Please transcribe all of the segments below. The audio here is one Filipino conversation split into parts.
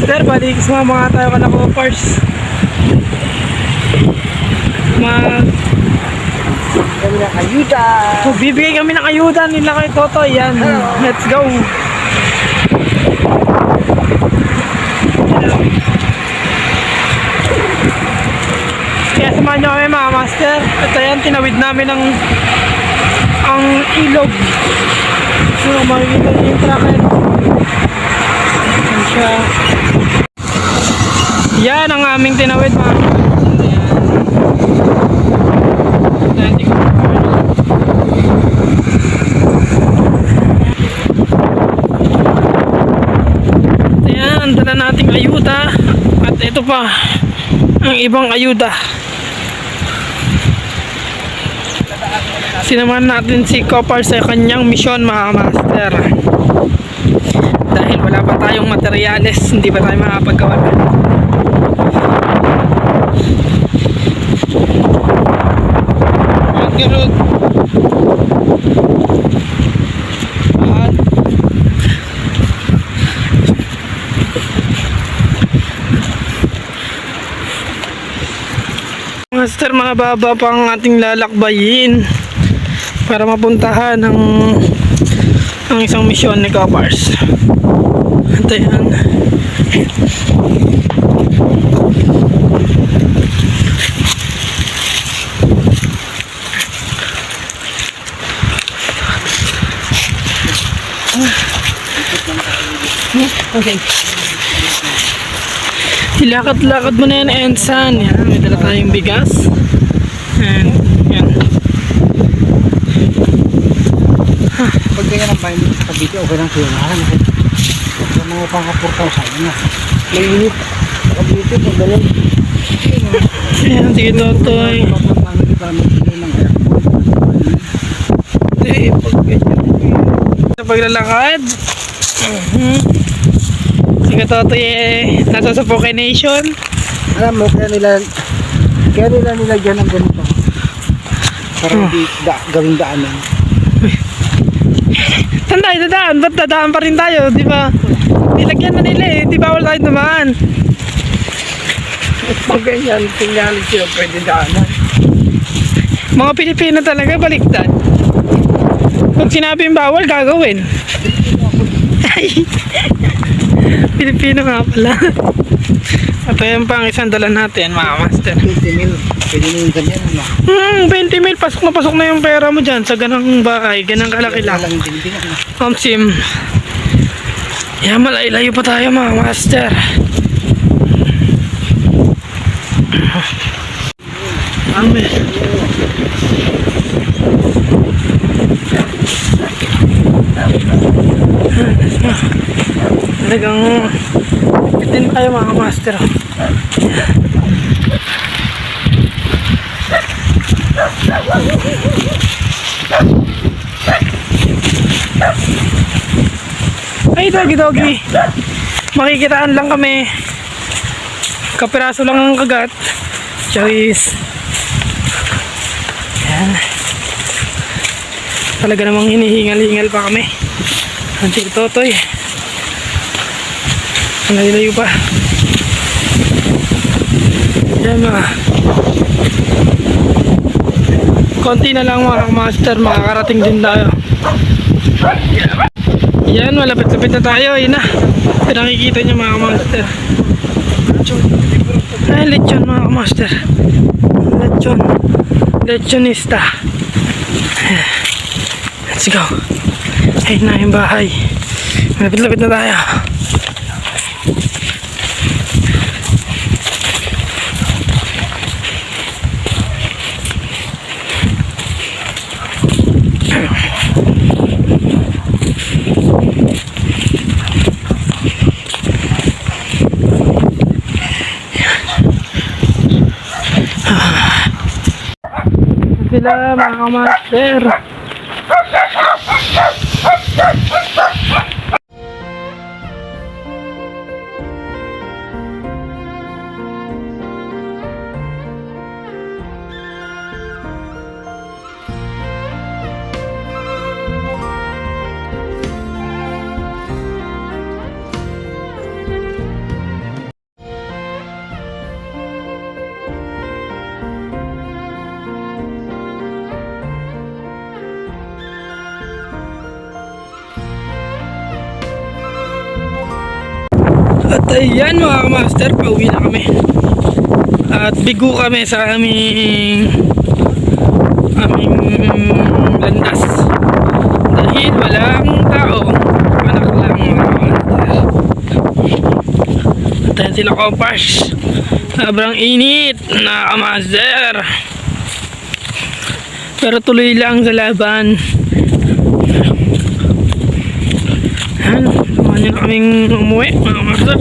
master, balik sa mga tayo ka na first. Mag Kami na ayuda. So, bibigay kami ng ayuda nila kay Toto. Yan. Let's go. Kaya samahan nyo kami mga master. Ito yan, tinawid namin ang ang ilog. So, makikita nyo yung tracker. Yan siya. Yan ang aming tinawid mga Ayan, dala nating ayuda. At ito pa, ang ibang ayuda. Sinamahan natin si Copar sa kanyang misyon mga master. Dahil wala pa tayong materyales, hindi pa tayo makapagawa. Ang girod. At Master, mga baba pa ang ating lalakbayin para mapuntahan ang ang isang misyon ni Kapars. Ito Okay. Ilakad-lakad mo na yan, Ensan. Yan, may dala tayong bigas. And, yan. Pag ganyan ang bayan sa Cavite, okay lang siya. Mahan kasi. Sa mga pangkapurtaw sa inyo. May init. Sa Cavite, pag ganyan. Yan, sige, Totoy. Di ba magbigay ng aircon? Eh, pag ganyan. Sa paglalakad. Mhm. Sige, Totoy, eh. Nasa sa Poke Nation. Alam mo, kaya nila, kaya nila nilagyan ng ganito. Para hindi da, gawing daanan. Saan tayo dadaan? Ba't dadaan pa rin tayo? Di ba? Nilagyan na nila eh. Di bawal tayo dumaan. Pag ganyan, tingnan sila pwede daanan. Mga Pilipino talaga, baliktad. Pag sinabing bawal, gagawin. Ay. Pilipino nga pala. Ito yung pang isang dala natin, mga master. 20 mil, pwede na yung ganyan. Ano? Hmm, 20 mil, pasok na pasok na yung pera mo dyan sa ganang bahay, ganang kalaki lang. Walang dinding. Ano? Omsim. Yan, malayo pa tayo mga master. Ame. Talagang din tayo mga master. Ay, doggy doggy. Makikitaan lang kami. Kapiraso lang ang kagat. Charis. Yan. Talaga namang hinihingal-hingal pa kami. Antik totoy. Ang layo pa. Yan mga. Konti na lang mga master. Makakarating din tayo. Yan, malapit-lapit na tayo. Yun na. Ito nakikita nyo mga master. Ay, lechon mga master. Lechon. Lechonista. Let's go. Ayun na yung bahay. Malapit-lapit na tayo. Sila mga master. Ayan mga master, pauwi na kami. At bigo kami sa aming aming landas. Dahil walang tao. Anak lang mga master. At ayan sila kompars. Sobrang init na master. Pero tuloy lang sa laban. Yan, samahan niyo na kaming umuwi mga master.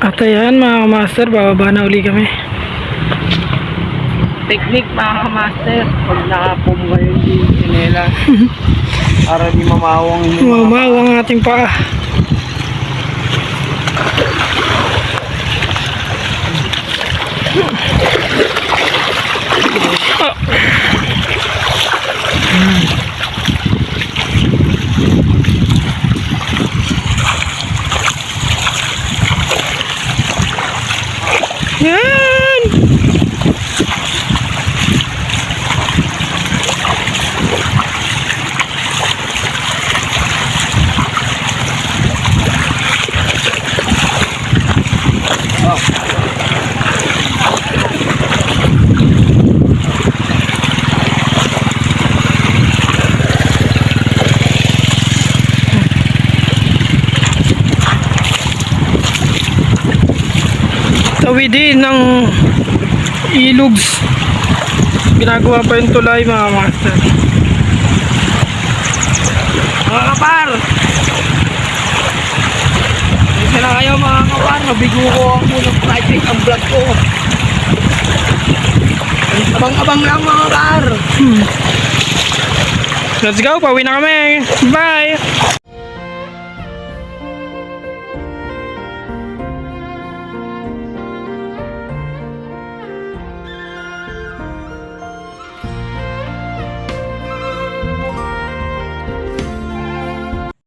At ayan mga master, bababa na uli kami. Technique mga master. Pag nakapom kayo yung sinela. para di mamawang yung mga Mamaw ang ating paa. Yeah. Yan! tawidin ng ilugs ginagawa pa yung tulay mga master. Mga kapar! Kasi na kayo mga kapar. Nabigo ko ang munang project ang vlog ko. Abang-abang lang mga kapar. Let's go pauwi na kami. Bye